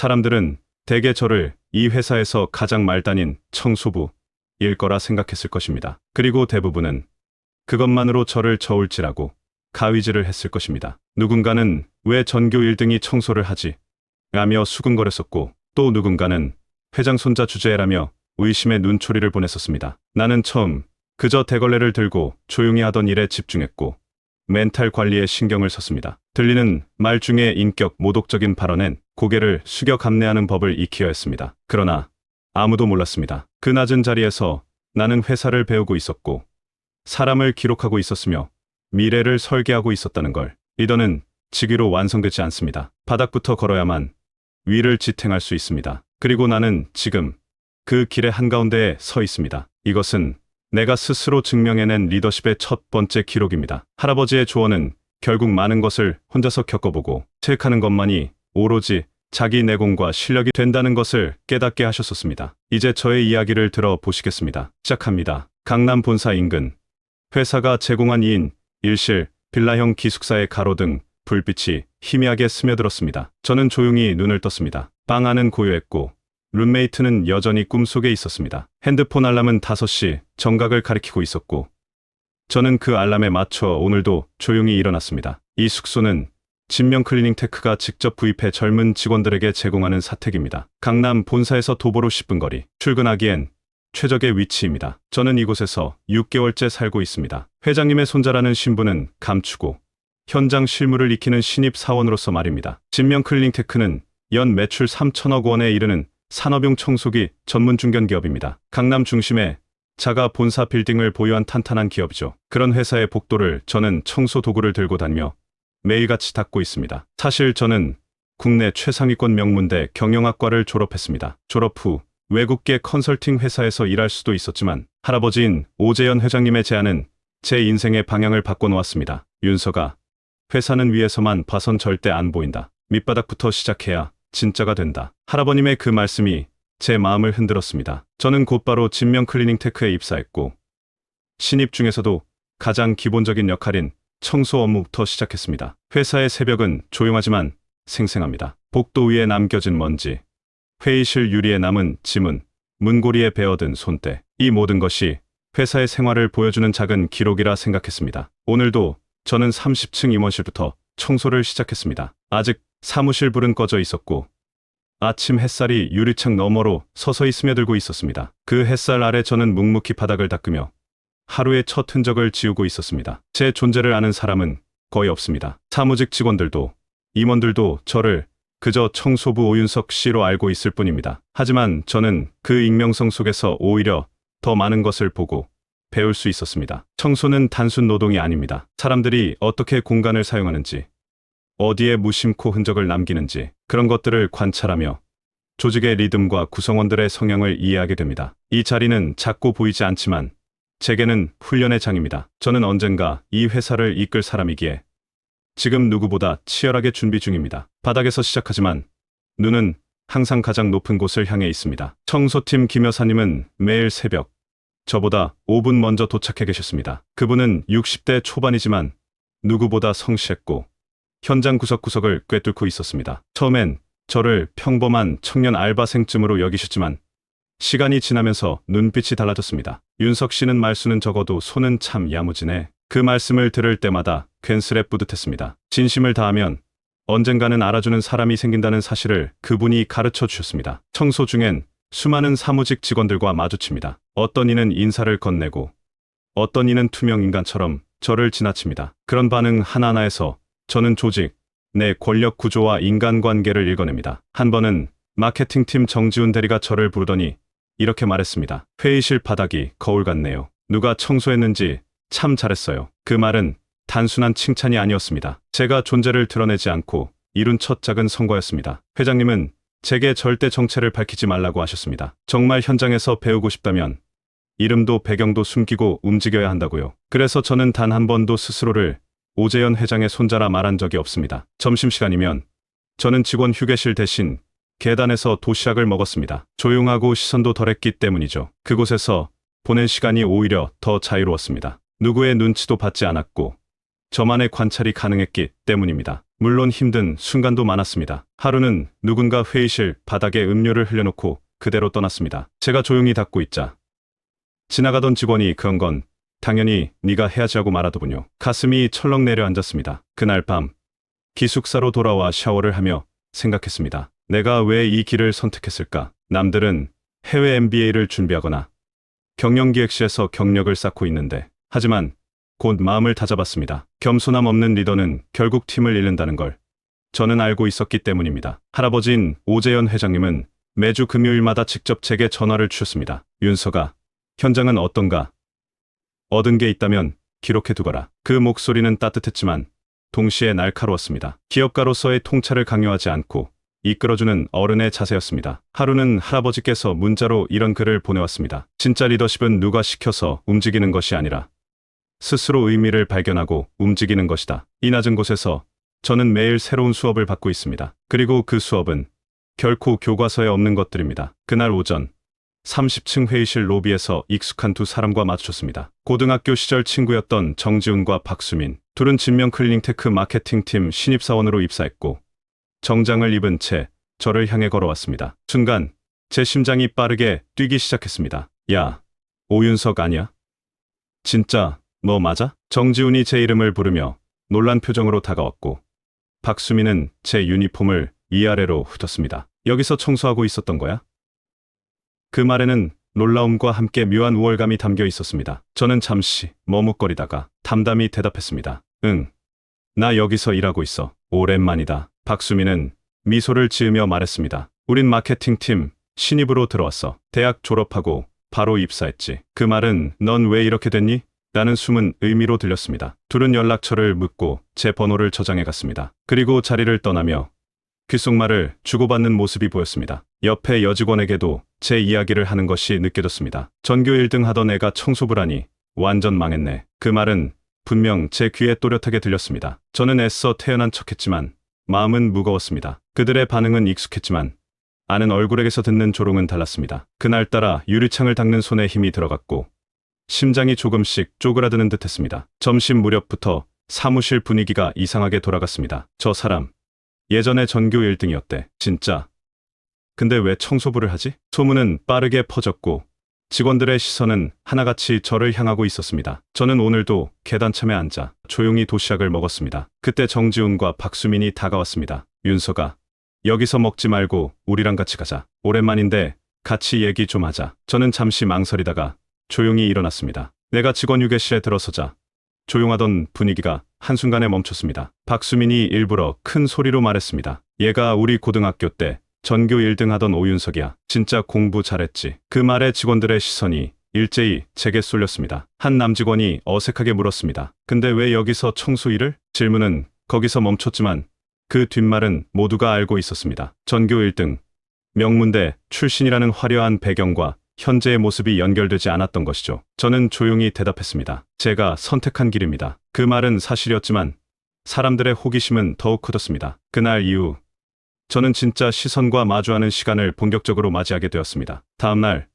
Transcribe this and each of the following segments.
사람들은 대개 저를 이 회사에서 가장 말단인 청소부일 거라 생각했을 것입니다. 그리고 대부분은 그것만으로 저를 저울질하고 가위질을 했을 것입니다. 누군가는 왜 전교 1등이 청소를 하지? 라며 수근거렸었고 또 누군가는 회장 손자 주제라며 의심의 눈초리를 보냈었습니다. 나는 처음 그저 대걸레를 들고 조용히 하던 일에 집중했고 멘탈 관리에 신경을 썼습니다. 들리는 말 중에 인격 모독적인 발언엔 고개를 숙여 감내하는 법을 익혀야 했습니다. 그러나 아무도 몰랐습니다. 그 낮은 자리에서 나는 회사를 배우고 있었고 사람을 기록하고 있었으며 미래를 설계하고 있었다는 걸 리더는 직위로 완성되지 않습니다. 바닥부터 걸어야만 위를 지탱할 수 있습니다. 그리고 나는 지금 그 길의 한가운데에 서 있습니다. 이것은 내가 스스로 증명해낸 리더십의 첫 번째 기록입니다. 할아버지의 조언은 결국 많은 것을 혼자서 겪어보고 체크하는 것만이 오로지 자기 내공과 실력이 된다는 것을 깨닫게 하셨었습니다. 이제 저의 이야기를 들어보시겠습니다. 시작합니다. 강남 본사 인근 회사가 제공한 2인 1실 빌라형 기숙사의 가로등 불빛이 희미하게 스며들었습니다. 저는 조용히 눈을 떴습니다. 방 안은 고요했고 룸메이트는 여전히 꿈속에 있었습니다. 핸드폰 알람은 5시 정각을 가리키고 있었고 저는 그 알람에 맞춰 오늘도 조용히 일어났습니다. 이 숙소는 진명 클리닝 테크가 직접 구입해 젊은 직원들에게 제공하는 사택입니다. 강남 본사에서 도보로 10분 거리. 출근하기엔 최적의 위치입니다. 저는 이곳에서 6개월째 살고 있습니다. 회장님의 손자라는 신분은 감추고 현장 실무를 익히는 신입 사원으로서 말입니다. 진명 클리닝 테크는 연 매출 3천억 원에 이르는 산업용 청소기 전문 중견 기업입니다. 강남 중심에 자가 본사 빌딩을 보유한 탄탄한 기업이죠. 그런 회사의 복도를 저는 청소 도구를 들고 다니며 매일같이 닦고 있습니다. 사실 저는 국내 최상위권 명문대 경영학과를 졸업했습니다. 졸업 후 외국계 컨설팅 회사에서 일할 수도 있었지만 할아버지인 오재현 회장님의 제안은 제 인생의 방향을 바꿔놓았습니다. 윤서가 회사는 위에서만 봐선 절대 안 보인다. 밑바닥부터 시작해야 진짜가 된다. 할아버님의 그 말씀이 제 마음을 흔들었습니다. 저는 곧바로 진명 클리닝 테크에 입사했고 신입 중에서도 가장 기본적인 역할인 청소 업무부터 시작했습니다. 회사의 새벽은 조용하지만 생생합니다. 복도 위에 남겨진 먼지, 회의실 유리에 남은 지문, 문고리에 베어든 손때, 이 모든 것이 회사의 생활을 보여주는 작은 기록이라 생각했습니다. 오늘도 저는 30층 임원실부터 청소를 시작했습니다. 아직 사무실 불은 꺼져 있었고 아침 햇살이 유리창 너머로 서서히 스며들고 있었습니다. 그 햇살 아래 저는 묵묵히 바닥을 닦으며 하루의 첫 흔적을 지우고 있었습니다. 제 존재를 아는 사람은 거의 없습니다. 사무직 직원들도 임원들도 저를 그저 청소부 오윤석 씨로 알고 있을 뿐입니다. 하지만 저는 그 익명성 속에서 오히려 더 많은 것을 보고 배울 수 있었습니다. 청소는 단순 노동이 아닙니다. 사람들이 어떻게 공간을 사용하는지, 어디에 무심코 흔적을 남기는지 그런 것들을 관찰하며 조직의 리듬과 구성원들의 성향을 이해하게 됩니다. 이 자리는 작고 보이지 않지만 제게는 훈련의 장입니다. 저는 언젠가 이 회사를 이끌 사람이기에 지금 누구보다 치열하게 준비 중입니다. 바닥에서 시작하지만 눈은 항상 가장 높은 곳을 향해 있습니다. 청소팀 김 여사님은 매일 새벽 저보다 5분 먼저 도착해 계셨습니다. 그분은 60대 초반이지만 누구보다 성실했고 현장 구석구석을 꿰뚫고 있었습니다. 처음엔 저를 평범한 청년 알바생쯤으로 여기셨지만 시간이 지나면서 눈빛이 달라졌습니다. 윤석 씨는 말수는 적어도 손은 참 야무지네. 그 말씀을 들을 때마다 괜스레 뿌듯했습니다. 진심을 다하면 언젠가는 알아주는 사람이 생긴다는 사실을 그분이 가르쳐 주셨습니다. 청소 중엔 수많은 사무직 직원들과 마주칩니다. 어떤 이는 인사를 건네고 어떤 이는 투명 인간처럼 저를 지나칩니다. 그런 반응 하나하나에서 저는 조직, 내 권력 구조와 인간관계를 읽어냅니다. 한 번은 마케팅팀 정지훈 대리가 저를 부르더니 이렇게 말했습니다. 회의실 바닥이 거울 같네요. 누가 청소했는지 참 잘했어요. 그 말은 단순한 칭찬이 아니었습니다. 제가 존재를 드러내지 않고 이룬 첫 작은 성과였습니다. 회장님은 제게 절대 정체를 밝히지 말라고 하셨습니다. 정말 현장에서 배우고 싶다면 이름도 배경도 숨기고 움직여야 한다고요. 그래서 저는 단 한 번도 스스로를 오재현 회장의 손자라 말한 적이 없습니다. 점심시간이면 저는 직원 휴게실 대신 계단에서 도시락을 먹었습니다. 조용하고 시선도 덜했기 때문이죠. 그곳에서 보낸 시간이 오히려 더 자유로웠습니다. 누구의 눈치도 받지 않았고 저만의 관찰이 가능했기 때문입니다. 물론 힘든 순간도 많았습니다. 하루는 누군가 회의실 바닥에 음료를 흘려놓고 그대로 떠났습니다. 제가 조용히 닫고 있자 지나가던 직원이 그런 건 당연히 네가 해야지 하고 말하더군요. 가슴이 철렁 내려앉았습니다. 그날 밤 기숙사로 돌아와 샤워를 하며 생각했습니다. 내가 왜 이 길을 선택했을까? 남들은 해외 MBA를 준비하거나 경영기획실에서 경력을 쌓고 있는데 하지만 곧 마음을 다잡았습니다. 겸손함 없는 리더는 결국 팀을 잃는다는 걸 저는 알고 있었기 때문입니다. 할아버지인 오재현 회장님은 매주 금요일마다 직접 제게 전화를 주셨습니다. 윤서가 현장은 어떤가? 얻은 게 있다면 기록해 두거라. 그 목소리는 따뜻했지만 동시에 날카로웠습니다. 기업가로서의 통찰을 강요하지 않고 이끌어주는 어른의 자세였습니다. 하루는 할아버지께서 문자로 이런 글을 보내왔습니다. 진짜 리더십은 누가 시켜서 움직이는 것이 아니라 스스로 의미를 발견하고 움직이는 것이다. 이 낮은 곳에서 저는 매일 새로운 수업을 받고 있습니다. 그리고 그 수업은 결코 교과서에 없는 것들입니다. 그날 오전 30층 회의실 로비에서 익숙한 두 사람과 마주쳤습니다. 고등학교 시절 친구였던 정지훈과 박수민. 둘은 진명 클리닝테크 마케팅팀 신입사원으로 입사했고 정장을 입은 채 저를 향해 걸어왔습니다. 순간 제 심장이 빠르게 뛰기 시작했습니다. 야, 오윤석 아니야? 진짜 너 맞아? 정지훈이 제 이름을 부르며 놀란 표정으로 다가왔고 박수민은 제 유니폼을 위아래로 훑었습니다. 여기서 청소하고 있었던 거야? 그 말에는 놀라움과 함께 묘한 우월감이 담겨 있었습니다. 저는 잠시 머뭇거리다가 담담히 대답했습니다. 응. 나 여기서 일하고 있어. 오랜만이다. 박수민은 미소를 지으며 말했습니다. 우린 마케팅팀 신입으로 들어왔어. 대학 졸업하고 바로 입사했지. 그 말은 넌 왜 이렇게 됐니? 라는 숨은 의미로 들렸습니다. 둘은 연락처를 묻고 제 번호를 저장해 갔습니다. 그리고 자리를 떠나며 귓속말을 주고받는 모습이 보였습니다. 옆에 여직원에게도 제 이야기를 하는 것이 느껴졌습니다. 전교 1등 하던 애가 청소부를 하니 완전 망했네. 그 말은 분명 제 귀에 또렷하게 들렸습니다. 저는 애써 태연한 척했지만 마음은 무거웠습니다. 그들의 반응은 익숙했지만 아는 얼굴에게서 듣는 조롱은 달랐습니다. 그날따라 유리창을 닦는 손에 힘이 들어갔고 심장이 조금씩 쪼그라드는 듯 했습니다. 점심 무렵부터 사무실 분위기가 이상하게 돌아갔습니다. 저 사람 예전에 전교 1등이었대. 진짜. 근데 왜 청소부를 하지? 소문은 빠르게 퍼졌고 직원들의 시선은 하나같이 저를 향하고 있었습니다. 저는 오늘도 계단참에 앉아 조용히 도시락을 먹었습니다. 그때 정지훈과 박수민이 다가왔습니다. 윤서가 여기서 먹지 말고 우리랑 같이 가자. 오랜만인데 같이 얘기 좀 하자. 저는 잠시 망설이다가 조용히 일어났습니다. 내가 직원 휴게실에 들어서자 조용하던 분위기가 한순간에 멈췄습니다. 박수민이 일부러 큰 소리로 말했습니다. 얘가 우리 고등학교 때 전교 1등 하던 오윤석이야. 진짜 공부 잘했지. 그 말에 직원들의 시선이 일제히 제게 쏠렸습니다. 한 남직원이 어색하게 물었습니다. 근데 왜 여기서 청소 일을? 질문은 거기서 멈췄지만 그 뒷말은 모두가 알고 있었습니다. 전교 1등, 명문대 출신이라는 화려한 배경과 현재의 모습이 연결되지 않았던 것이죠. 저는 조용히 대답했습니다. 제가 선택한 길입니다. 그 말은 사실이었지만 사람들의 호기심은 더욱 커졌습니다. 그날 이후 저는 진짜 시선과 마주하는 시간을 본격적으로 맞이하게 되었습니다. 다음 날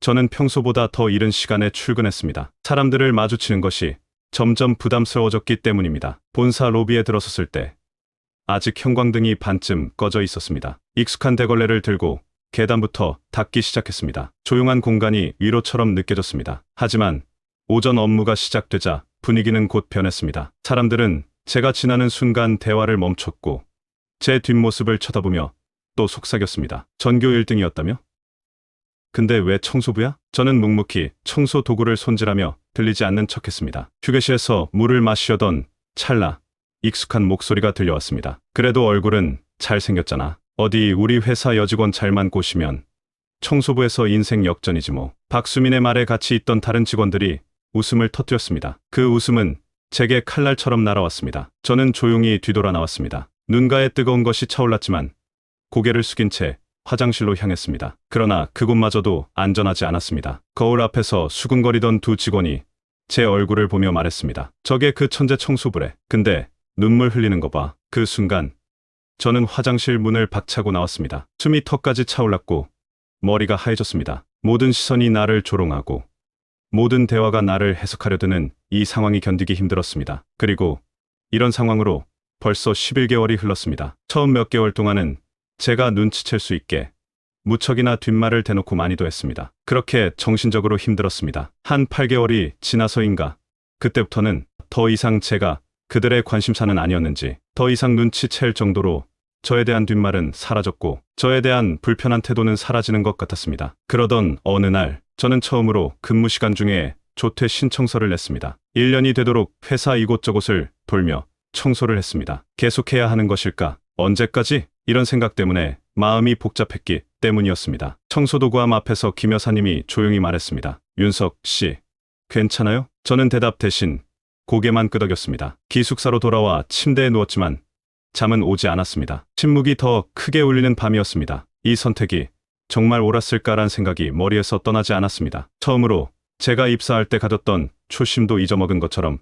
저는 평소보다 더 이른 시간에 출근했습니다. 사람들을 마주치는 것이 점점 부담스러워졌기 때문입니다. 본사 로비에 들어섰을 때 아직 형광등이 반쯤 꺼져 있었습니다. 익숙한 대걸레를 들고 계단부터 닫기 시작했습니다. 조용한 공간이 위로처럼 느껴졌습니다. 하지만 오전 업무가 시작되자 분위기는 곧 변했습니다. 사람들은 제가 지나는 순간 대화를 멈췄고 제 뒷모습을 쳐다보며 또 속삭였습니다. 전교 1등이었다며? 근데 왜 청소부야? 저는 묵묵히 청소 도구를 손질하며 들리지 않는 척했습니다. 휴게실에서 물을 마시려던 찰나 익숙한 목소리가 들려왔습니다. 그래도 얼굴은 잘생겼잖아. 어디 우리 회사 여직원 잘만 꼬시면 청소부에서 인생 역전이지 뭐. 박수민의 말에 같이 있던 다른 직원들이 웃음을 터뜨렸습니다. 그 웃음은 제게 칼날처럼 날아왔습니다. 저는 조용히 뒤돌아 나왔습니다. 눈가에 뜨거운 것이 차올랐지만 고개를 숙인 채 화장실로 향했습니다. 그러나 그곳마저도 안전하지 않았습니다. 거울 앞에서 수근거리던 두 직원이 제 얼굴을 보며 말했습니다. 저게 그 천재 청소부래. 근데 눈물 흘리는 거 봐. 그 순간 저는 화장실 문을 박차고 나왔습니다. 숨이 턱까지 차올랐고 머리가 하얘졌습니다. 모든 시선이 나를 조롱하고 모든 대화가 나를 해석하려 드는 이 상황이 견디기 힘들었습니다. 그리고 이런 상황으로 벌써 11개월이 흘렀습니다. 처음 몇 개월 동안은 제가 눈치챌 수 있게 무척이나 뒷말을 대놓고 많이도 했습니다. 그렇게 정신적으로 힘들었습니다. 한 8개월이 지나서인가 그때부터는 더 이상 제가 그들의 관심사는 아니었는지 더 이상 눈치챌 정도로 저에 대한 뒷말은 사라졌고 저에 대한 불편한 태도는 사라지는 것 같았습니다. 그러던 어느 날 저는 처음으로 근무 시간 중에 조퇴 신청서를 냈습니다. 1년이 되도록 회사 이곳저곳을 돌며 청소를 했습니다. 계속해야 하는 것일까? 언제까지? 이런 생각 때문에 마음이 복잡했기 때문이었습니다. 청소도구함 앞에서 김 여사님이 조용히 말했습니다. 윤석 씨, 괜찮아요? 저는 대답 대신 고개만 끄덕였습니다. 기숙사로 돌아와 침대에 누웠지만 잠은 오지 않았습니다. 침묵이 더 크게 울리는 밤이었습니다. 이 선택이 정말 옳았을까란 생각이 머리에서 떠나지 않았습니다. 처음으로 제가 입사할 때 가졌던 초심도 잊어먹은 것처럼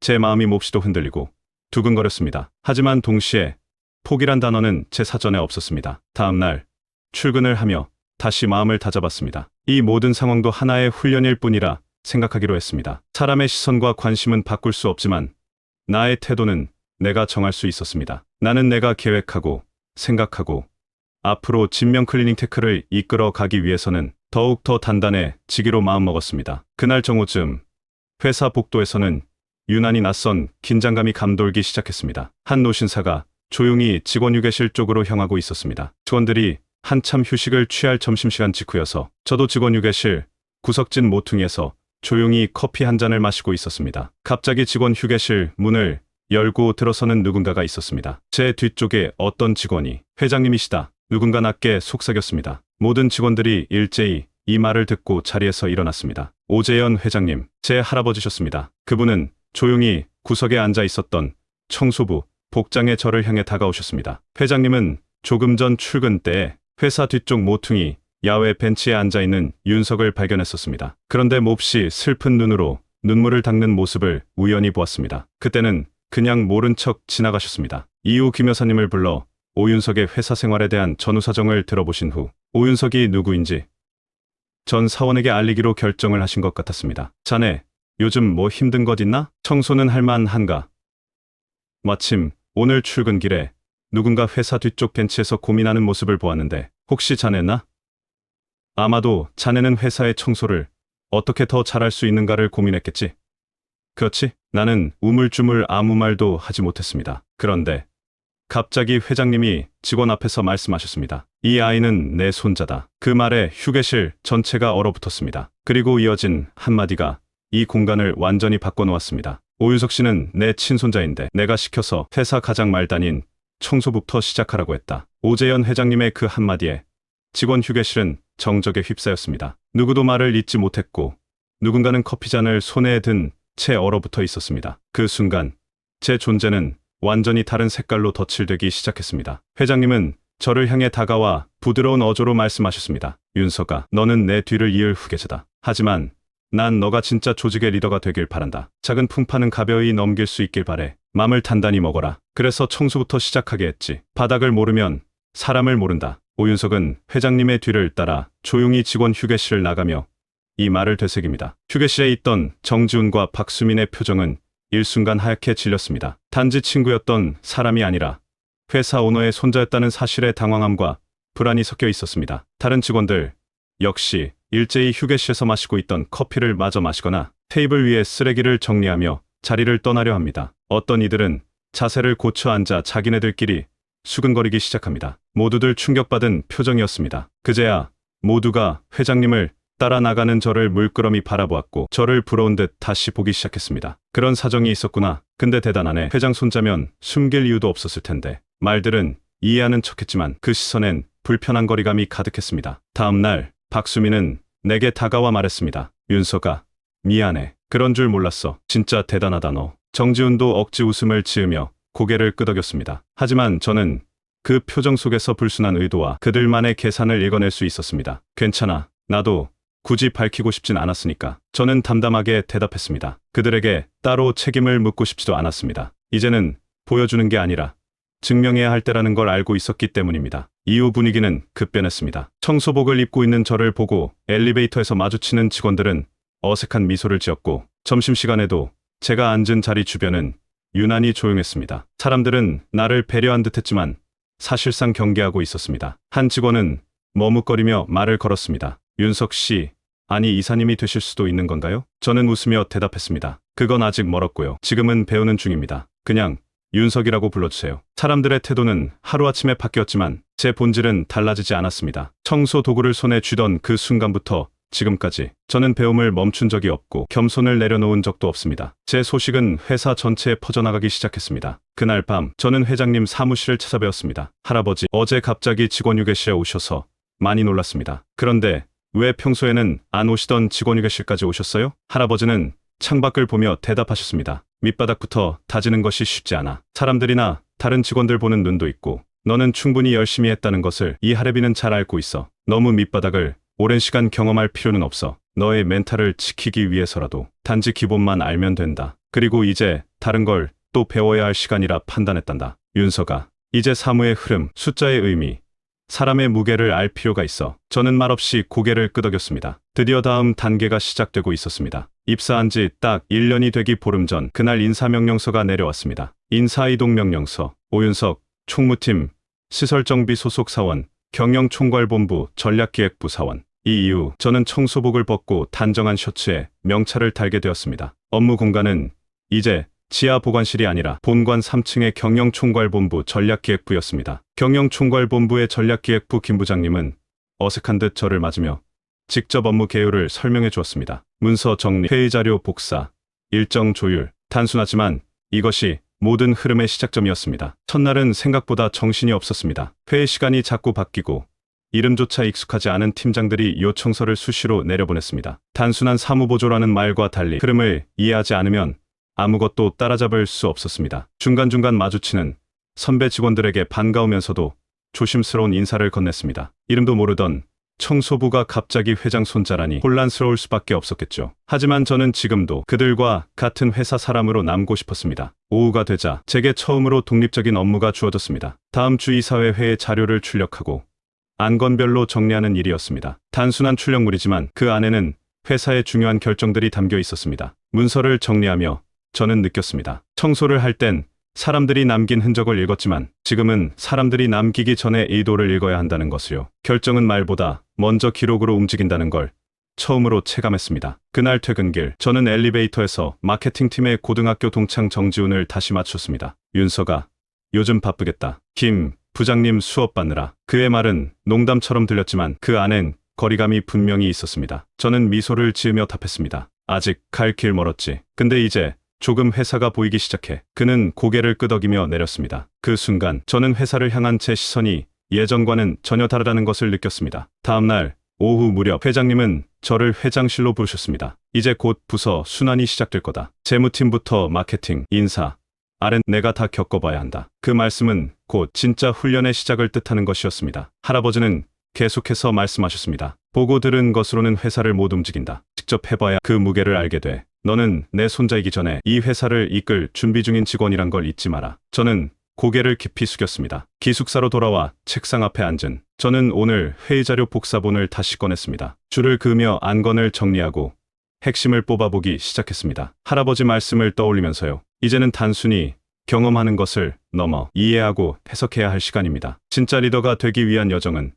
제 마음이 몹시도 흔들리고 두근거렸습니다. 하지만 동시에 포기란 단어는 제 사전에 없었습니다. 다음 날 출근을 하며 다시 마음을 다잡았습니다. 이 모든 상황도 하나의 훈련일 뿐이라 생각하기로 했습니다. 사람의 시선과 관심은 바꿀 수 없지만 나의 태도는 내가 정할 수 있었습니다. 나는 내가 계획하고 생각하고 앞으로 진명 클리닝 테크를 이끌어 가기 위해서는 더욱 더 단단해지기로 마음먹었습니다. 그날 정오쯤 회사 복도에서는 유난히 낯선 긴장감이 감돌기 시작했습니다. 한 노신사가 조용히 직원 휴게실 쪽으로 향하고 있었습니다. 직원들이 한참 휴식을 취할 점심시간 직후여서 저도 직원 휴게실 구석진 모퉁이에서 조용히 커피 한 잔을 마시고 있었습니다. 갑자기 직원 휴게실 문을 열고 들어서는 누군가가 있었습니다. 제 뒤쪽에 어떤 직원이 회장님이시다. 누군가 낮게 속삭였습니다. 모든 직원들이 일제히 이 말을 듣고 자리에서 일어났습니다. 오재현 회장님, 제 할아버지셨습니다. 그분은 조용히 구석에 앉아 있었던 청소부 복장의 저를 향해 다가오셨습니다. 회장님은 조금 전 출근 때 회사 뒤쪽 모퉁이 야외 벤치에 앉아 있는 윤석을 발견했었습니다. 그런데 몹시 슬픈 눈으로 눈물을 닦는 모습을 우연히 보았습니다. 그때는 그냥 모른 척 지나가셨습니다. 이후 김 여사님을 불러 오윤석의 회사 생활에 대한 전후 사정을 들어보신 후 오윤석이 누구인지 전 사원에게 알리기로 결정을 하신 것 같았습니다. 자네, 요즘 뭐 힘든 것 있나? 청소는 할 만한가? 마침 오늘 출근길에 누군가 회사 뒤쪽 벤치에서 고민하는 모습을 보았는데 혹시 자네나? 아마도 자네는 회사의 청소를 어떻게 더 잘할 수 있는가를 고민했겠지. 그렇지? 나는 우물쭈물 아무 말도 하지 못했습니다. 그런데 갑자기 회장님이 직원 앞에서 말씀하셨습니다. 이 아이는 내 손자다. 그 말에 휴게실 전체가 얼어붙었습니다. 그리고 이어진 한마디가 이 공간을 완전히 바꿔놓았습니다. 오윤석 씨는 내 친손자인데 내가 시켜서 회사 가장 말단인 청소부터 시작하라고 했다. 오재현 회장님의 그 한마디에 직원 휴게실은 정적에 휩싸였습니다. 누구도 말을 잇지 못했고 누군가는 커피잔을 손에 든 채 얼어붙어 있었습니다. 그 순간 제 존재는 완전히 다른 색깔로 덧칠되기 시작했습니다. 회장님은 저를 향해 다가와 부드러운 어조로 말씀하셨습니다. 윤서가 너는 내 뒤를 이을 후계자다. 하지만 난 너가 진짜 조직의 리더가 되길 바란다. 작은 풍파는 가벼이 넘길 수 있길 바래. 맘을 단단히 먹어라. 그래서 청소부터 시작하게 했지. 바닥을 모르면 사람을 모른다. 오윤석은 회장님의 뒤를 따라 조용히 직원 휴게실을 나가며 이 말을 되새깁니다. 휴게실에 있던 정지훈과 박수민의 표정은 일순간 하얗게 질렸습니다. 단지 친구였던 사람이 아니라 회사 오너의 손자였다는 사실에 당황함과 불안이 섞여 있었습니다. 다른 직원들 역시 일제히 휴게실에서 마시고 있던 커피를 마저 마시거나 테이블 위에 쓰레기를 정리하며 자리를 떠나려 합니다. 어떤 이들은 자세를 고쳐 앉아 자기네들끼리 수근거리기 시작합니다. 모두들 충격받은 표정이었습니다. 그제야 모두가 회장님을 따라 나가는 저를 물끄러미 바라보았고 저를 부러운 듯 다시 보기 시작했습니다. 그런 사정이 있었구나. 근데 대단하네. 회장 손자면 숨길 이유도 없었을 텐데. 말들은 이해하는 척했지만 그 시선엔 불편한 거리감이 가득했습니다. 다음 날 박수민은 내게 다가와 말했습니다. 윤서가 미안해. 그런 줄 몰랐어. 진짜 대단하다 너. 정지훈도 억지 웃음을 지으며 고개를 끄덕였습니다. 하지만 저는 그 표정 속에서 불순한 의도와 그들만의 계산을 읽어낼 수 있었습니다. 괜찮아. 나도 굳이 밝히고 싶진 않았으니까. 저는 담담하게 대답했습니다. 그들에게 따로 책임을 묻고 싶지도 않았습니다. 이제는 보여주는 게 아니라 증명해야 할 때라는 걸 알고 있었기 때문입니다. 이후 분위기는 급변했습니다. 청소복을 입고 있는 저를 보고 엘리베이터에서 마주치는 직원들은 어색한 미소를 지었고 점심시간에도 제가 앉은 자리 주변은 유난히 조용했습니다. 사람들은 나를 배려한 듯 했지만 사실상 경계하고 있었습니다. 한 직원은 머뭇거리며 말을 걸었습니다. 윤석 씨, 아니 이사님이 되실 수도 있는 건가요? 저는 웃으며 대답했습니다. 그건 아직 멀었고요. 지금은 배우는 중입니다. 그냥 윤석이라고 불러주세요. 사람들의 태도는 하루아침에 바뀌었지만 제 본질은 달라지지 않았습니다. 청소 도구를 손에 쥐던 그 순간부터 지금까지 저는 배움을 멈춘 적이 없고 겸손을 내려놓은 적도 없습니다. 제 소식은 회사 전체에 퍼져나가기 시작했습니다. 그날 밤 저는 회장님 사무실을 찾아뵈었습니다. 할아버지 어제 갑자기 직원 휴게실에 오셔서 많이 놀랐습니다. 그런데 왜 평소에는 안 오시던 직원 휴게실까지 오셨어요? 할아버지는 창밖을 보며 대답하셨습니다. 밑바닥부터 다지는 것이 쉽지 않아. 사람들이나 다른 직원들 보는 눈도 있고 너는 충분히 열심히 했다는 것을 이 할애비는 잘 알고 있어. 너무 밑바닥을 오랜 시간 경험할 필요는 없어. 너의 멘탈을 지키기 위해서라도 단지 기본만 알면 된다. 그리고 이제 다른 걸 또 배워야 할 시간이라 판단했단다. 윤서가 이제 사무의 흐름, 숫자의 의미, 사람의 무게를 알 필요가 있어. 저는 말없이 고개를 끄덕였습니다. 드디어 다음 단계가 시작되고 있었습니다. 입사한 지 딱 1년이 되기 보름 전 그날 인사명령서가 내려왔습니다. 인사이동명령서, 오윤석, 총무팀, 시설정비 소속 사원, 경영총괄본부 전략기획부 사원. 이 이후 저는 청소복을 벗고 단정한 셔츠에 명찰을 달게 되었습니다. 업무 공간은 이제 지하 보관실이 아니라 본관 3층의 경영총괄본부 전략기획부였습니다. 경영총괄본부의 전략기획부 김 부장님은 어색한 듯 저를 맞으며 직접 업무 개요를 설명해 주었습니다. 문서 정리, 회의 자료 복사, 일정 조율, 단순하지만 이것이 모든 흐름의 시작점이었습니다. 첫날은 생각보다 정신이 없었습니다. 회의 시간이 자꾸 바뀌고 이름조차 익숙하지 않은 팀장들이 요청서를 수시로 내려보냈습니다. 단순한 사무보조라는 말과 달리 흐름을 이해하지 않으면 아무것도 따라잡을 수 없었습니다. 중간중간 마주치는 선배 직원들에게 반가우면서도 조심스러운 인사를 건넸습니다. 이름도 모르던 청소부가 갑자기 회장 손자라니 혼란스러울 수밖에 없었겠죠. 하지만 저는 지금도 그들과 같은 회사 사람으로 남고 싶었습니다. 오후가 되자 제게 처음으로 독립적인 업무가 주어졌습니다. 다음 주 이사회 회의 자료를 출력하고 안건별로 정리하는 일이었습니다. 단순한 출력물이지만 그 안에는 회사의 중요한 결정들이 담겨 있었습니다. 문서를 정리하며 저는 느꼈습니다. 청소를 할 땐 사람들이 남긴 흔적을 읽었지만 지금은 사람들이 남기기 전에 의도를 읽어야 한다는 것을요. 결정은 말보다 먼저 기록으로 움직인다는 걸 처음으로 체감했습니다. 그날 퇴근길 저는 엘리베이터에서 마케팅팀의 고등학교 동창 정지훈을 다시 맞췄습니다. 윤서가 요즘 바쁘겠다. 김 부장님 수업 받느라 그의 말은 농담처럼 들렸지만 그 안엔 거리감이 분명히 있었습니다. 저는 미소를 지으며 답했습니다. 아직 갈 길 멀었지. 근데 이제 조금 회사가 보이기 시작해. 그는 고개를 끄덕이며 내렸습니다. 그 순간 저는 회사를 향한 제 시선이 예전과는 전혀 다르다는 것을 느꼈습니다. 다음날 오후 무렵 회장님은 저를 회장실로 부르셨습니다. 이제 곧 부서 순환이 시작될 거다. 재무팀부터 마케팅, 인사, 아렌 내가 다 겪어봐야 한다. 그 말씀은 곧 진짜 훈련의 시작을 뜻하는 것이었습니다. 할아버지는 계속해서 말씀하셨습니다. 보고 들은 것으로는 회사를 못 움직인다. 직접 해봐야 그 무게를 알게 돼. 너는 내 손자이기 전에 이 회사를 이끌 준비 중인 직원이란 걸 잊지 마라. 저는 고개를 깊이 숙였습니다. 기숙사로 돌아와 책상 앞에 앉은 저는 오늘 회의 자료 복사본을 다시 꺼냈습니다. 줄을 그으며 안건을 정리하고 핵심을 뽑아보기 시작했습니다. 할아버지 말씀을 떠올리면서요. 이제는 단순히 경험하는 것을 넘어 이해하고 해석해야 할 시간입니다. 진짜 리더가 되기 위한 여정은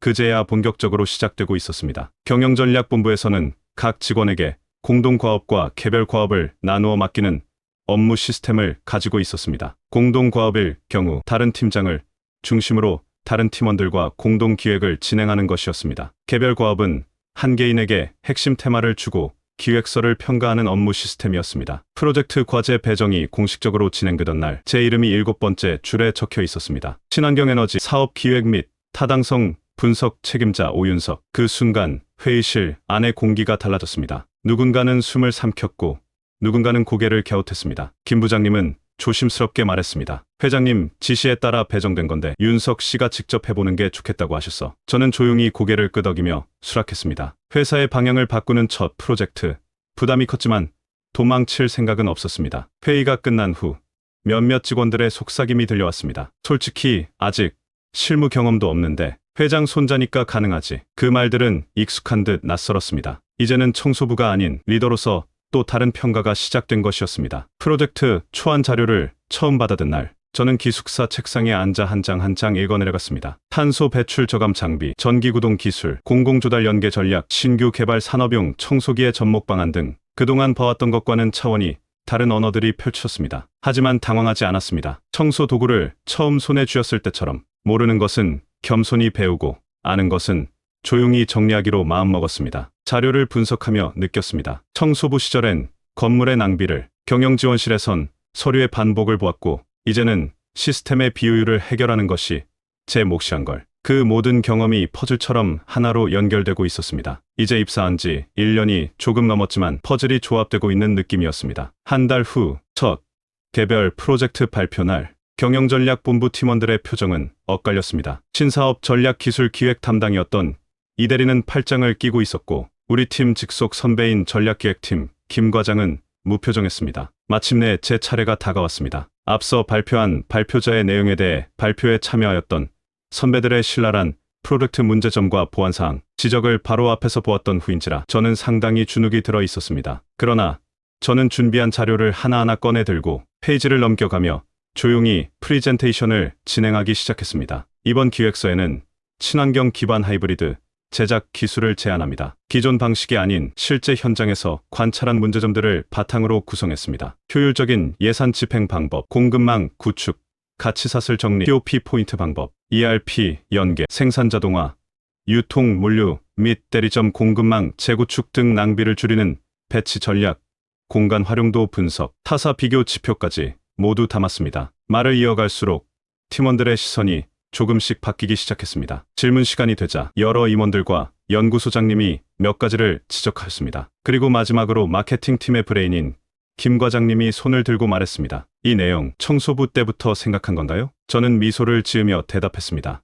그제야 본격적으로 시작되고 있었습니다. 경영전략본부에서는 각 직원에게 공동과업과 개별과업을 나누어 맡기는 업무 시스템을 가지고 있었습니다. 공동과업일 경우 다른 팀장을 중심으로 다른 팀원들과 공동 기획을 진행하는 것이었습니다. 개별과업은 한 개인에게 핵심 테마를 주고 기획서를 평가하는 업무 시스템이었습니다. 프로젝트 과제 배정이 공식적으로 진행되던 날 제 이름이 일곱 번째 줄에 적혀 있었습니다. 친환경 에너지 사업 기획 및 타당성 분석 책임자 오윤석. 그 순간 회의실 안의 공기가 달라졌습니다. 누군가는 숨을 삼켰고 누군가는 고개를 갸웃했습니다. 김 부장님은 조심스럽게 말했습니다. 회장님 지시에 따라 배정된 건데 윤석 씨가 직접 해보는 게 좋겠다고 하셨어. 저는 조용히 고개를 끄덕이며 수락했습니다. 회사의 방향을 바꾸는 첫 프로젝트. 부담이 컸지만 도망칠 생각은 없었습니다. 회의가 끝난 후 몇몇 직원들의 속삭임이 들려왔습니다. 솔직히 아직 실무 경험도 없는데 회장 손자니까 가능하지. 그 말들은 익숙한 듯 낯설었습니다. 이제는 청소부가 아닌 리더로서 또 다른 평가가 시작된 것이었습니다. 프로젝트 초안 자료를 처음 받아든 날, 저는 기숙사 책상에 앉아 한 장 한 장 읽어내려갔습니다. 탄소 배출 저감 장비, 전기 구동 기술, 공공조달 연계 전략, 신규 개발 산업용 청소기의 접목 방안 등 그동안 봐왔던 것과는 차원이 다른 언어들이 펼쳤습니다. 하지만 당황하지 않았습니다. 청소 도구를 처음 손에 쥐었을 때처럼 모르는 것은 겸손히 배우고 아는 것은 조용히 정리하기로 마음먹었습니다. 자료를 분석하며 느꼈습니다. 청소부 시절엔 건물의 낭비를, 경영지원실에선 서류의 반복을 보았고, 이제는 시스템의 비효율을 해결하는 것이 제 몫이란 걸. 그 모든 경험이 퍼즐처럼 하나로 연결되고 있었습니다. 이제 입사한 지 1년이 조금 넘었지만 퍼즐이 조합되고 있는 느낌이었습니다. 한 달 후, 첫 개별 프로젝트 발표 날, 경영전략본부 팀원들의 표정은 엇갈렸습니다. 신사업 전략기술 기획 담당이었던 이 대리는 팔짱을 끼고 있었고, 우리 팀 직속 선배인 전략기획팀 김 과장은 무표정했습니다. 마침내 제 차례가 다가왔습니다. 앞서 발표한 발표자의 내용에 대해 발표에 참여하였던 선배들의 신랄한 프로젝트 문제점과 보완사항, 지적을 바로 앞에서 보았던 후인지라 저는 상당히 주눅이 들어 있었습니다. 그러나 저는 준비한 자료를 하나하나 꺼내 들고 페이지를 넘겨가며 조용히 프리젠테이션을 진행하기 시작했습니다. 이번 기획서에는 친환경 기반 하이브리드 제작 기술을 제안합니다. 기존 방식이 아닌 실제 현장에서 관찰한 문제점들을 바탕으로 구성했습니다. 효율적인 예산 집행 방법, 공급망 구축, 가치사슬 정리, POP 포인트 방법, ERP 연계, 생산 자동화, 유통 물류 및 대리점 공급망 재구축 등 낭비를 줄이는 배치 전략, 공간 활용도 분석, 타사 비교 지표까지 모두 담았습니다. 말을 이어갈수록 팀원들의 시선이 조금씩 바뀌기 시작했습니다. 질문 시간이 되자 여러 임원들과 연구소장님이 몇 가지를 지적하였습니다. 그리고 마지막으로 마케팅 팀의 브레인인 김 과장님이 손을 들고 말했습니다. 이 내용 청소부 때부터 생각한 건가요? 저는 미소를 지으며 대답했습니다.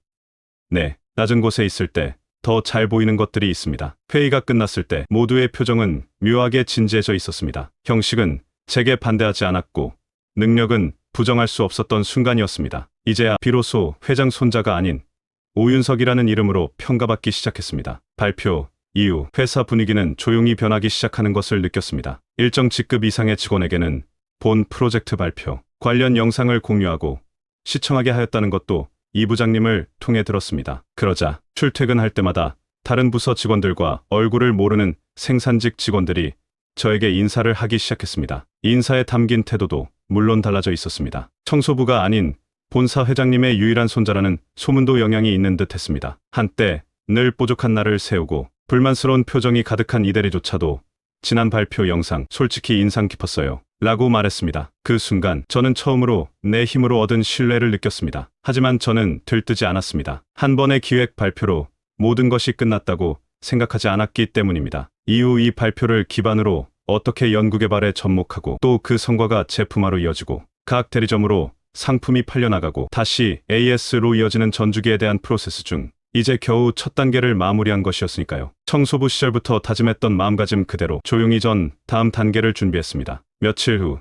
네, 낮은 곳에 있을 때 더 잘 보이는 것들이 있습니다. 회의가 끝났을 때 모두의 표정은 묘하게 진지해져 있었습니다. 형식은 제게 반대하지 않았고 능력은 부정할 수 없었던 순간이었습니다. 이제야 비로소 회장 손자가 아닌 오윤석이라는 이름으로 평가받기 시작했습니다. 발표 이후 회사 분위기는 조용히 변하기 시작하는 것을 느꼈습니다. 일정 직급 이상의 직원에게는 본 프로젝트 발표, 관련 영상을 공유하고 시청하게 하였다는 것도 이 부장님을 통해 들었습니다. 그러자 출퇴근할 때마다 다른 부서 직원들과 얼굴을 모르는 생산직 직원들이 저에게 인사를 하기 시작했습니다. 인사에 담긴 태도도 물론 달라져 있었습니다. 청소부가 아닌 본사 회장님의 유일한 손자라는 소문도 영향이 있는 듯 했습니다. 한때 늘 뾰족한 날을 세우고 불만스러운 표정이 가득한 이대리조차도 지난 발표 영상 솔직히 인상 깊었어요. 라고 말했습니다. 그 순간 저는 처음으로 내 힘으로 얻은 신뢰를 느꼈습니다. 하지만 저는 들뜨지 않았습니다. 한 번의 기획 발표로 모든 것이 끝났다고 생각하지 않았기 때문입니다. 이후 이 발표를 기반으로 어떻게 연구개발에 접목하고 또 그 성과가 제품화로 이어지고 각 대리점으로 상품이 팔려나가고 다시 AS로 이어지는 전주기에 대한 프로세스 중 이제 겨우 첫 단계를 마무리한 것이었으니까요. 청소부 시절부터 다짐했던 마음가짐 그대로 조용히 전 다음 단계를 준비했습니다. 며칠 후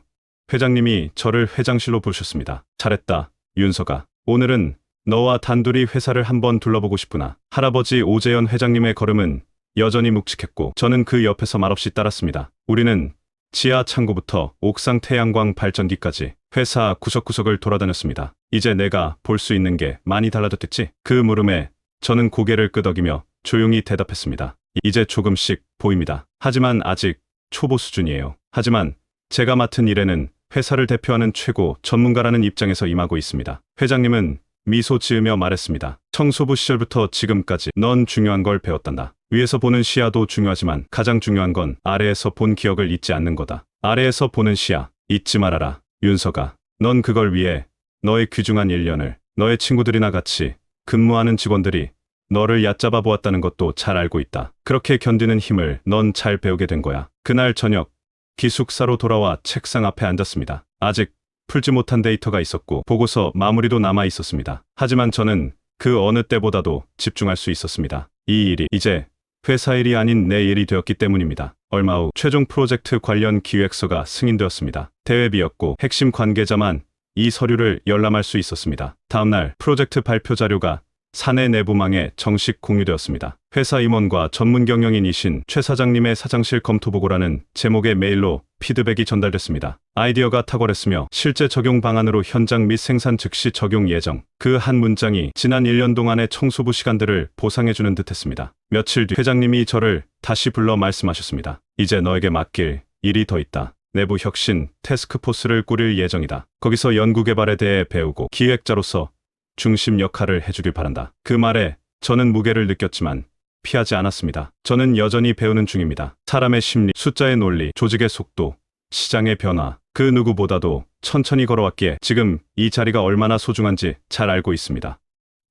회장님이 저를 회장실로 부르셨습니다. 잘했다, 윤서가. 오늘은 너와 단둘이 회사를 한번 둘러보고 싶구나. 할아버지 오재현 회장님의 걸음은 여전히 묵직했고 저는 그 옆에서 말없이 따랐습니다. 우리는 지하 창고부터 옥상 태양광 발전기까지 회사 구석구석을 돌아다녔습니다. 이제 내가 볼 수 있는 게 많이 달라졌겠지? 그 물음에 저는 고개를 끄덕이며 조용히 대답했습니다. 이제 조금씩 보입니다. 하지만 아직 초보 수준이에요. 하지만 제가 맡은 일에는 회사를 대표하는 최고 전문가라는 입장에서 임하고 있습니다. 회장님은 미소 지으며 말했습니다. 청소부 시절부터 지금까지 넌 중요한 걸 배웠단다. 위에서 보는 시야도 중요하지만 가장 중요한 건 아래에서 본 기억을 잊지 않는 거다. 아래에서 보는 시야, 잊지 말아라. 윤서가, 넌 그걸 위해 너의 귀중한 1년을 너의 친구들이나 같이 근무하는 직원들이 너를 얕잡아 보았다는 것도 잘 알고 있다. 그렇게 견디는 힘을 넌 잘 배우게 된 거야. 그날 저녁, 기숙사로 돌아와 책상 앞에 앉았습니다. 아직 풀지 못한 데이터가 있었고 보고서 마무리도 남아 있었습니다. 하지만 저는 그 어느 때보다도 집중할 수 있었습니다. 이 일이 이제 회사 일이 아닌 내 일이 되었기 때문입니다. 얼마 후 최종 프로젝트 관련 기획서가 승인되었습니다. 대회비였고 핵심 관계자만 이 서류를 열람할 수 있었습니다. 다음날 프로젝트 발표 자료가 사내 내부망에 정식 공유되었습니다. 회사 임원과 전문 경영인이신 최 사장님의 사장실 검토 보고라는 제목의 메일로 피드백이 전달됐습니다. 아이디어가 탁월했으며 실제 적용 방안으로 현장 및 생산 즉시 적용 예정. 그 한 문장이 지난 1년 동안의 청소부 시간들을 보상해주는 듯했습니다. 며칠 뒤 회장님이 저를 다시 불러 말씀하셨습니다. 이제 너에게 맡길 일이 더 있다. 내부 혁신 테스크포스를 꾸릴 예정이다. 거기서 연구개발에 대해 배우고 기획자로서 중심 역할을 해주길 바란다. 그 말에 저는 무게를 느꼈지만 피하지 않았습니다. 저는 여전히 배우는 중입니다. 사람의 심리, 숫자의 논리, 조직의 속도, 시장의 변화, 그 누구보다도 천천히 걸어왔기에 지금 이 자리가 얼마나 소중한지 잘 알고 있습니다.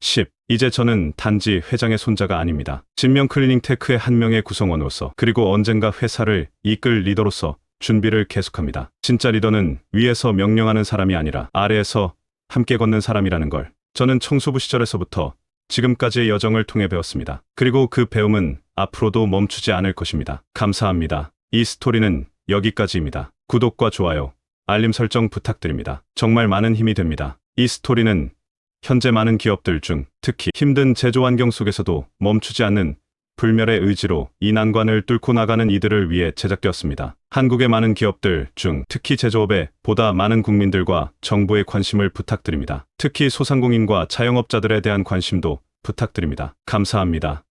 10. 이제 저는 단지 회장의 손자가 아닙니다. 진명 클리닝 테크의 한 명의 구성원으로서 그리고 언젠가 회사를 이끌 리더로서 준비를 계속합니다. 진짜 리더는 위에서 명령하는 사람이 아니라 아래에서 함께 걷는 사람이라는 걸 저는 청소부 시절에서부터 지금까지의 여정을 통해 배웠습니다. 그리고 그 배움은 앞으로도 멈추지 않을 것입니다. 감사합니다. 이 스토리는 여기까지입니다. 구독과 좋아요, 알림 설정 부탁드립니다. 정말 많은 힘이 됩니다. 이 스토리는 현재 많은 기업들 중 특히 힘든 제조 환경 속에서도 멈추지 않는 불멸의 의지로 이 난관을 뚫고 나가는 이들을 위해 제작되었습니다. 한국의 많은 기업들 중 특히 제조업에 보다 많은 국민들과 정부의 관심을 부탁드립니다. 특히 소상공인과 자영업자들에 대한 관심도 부탁드립니다. 감사합니다.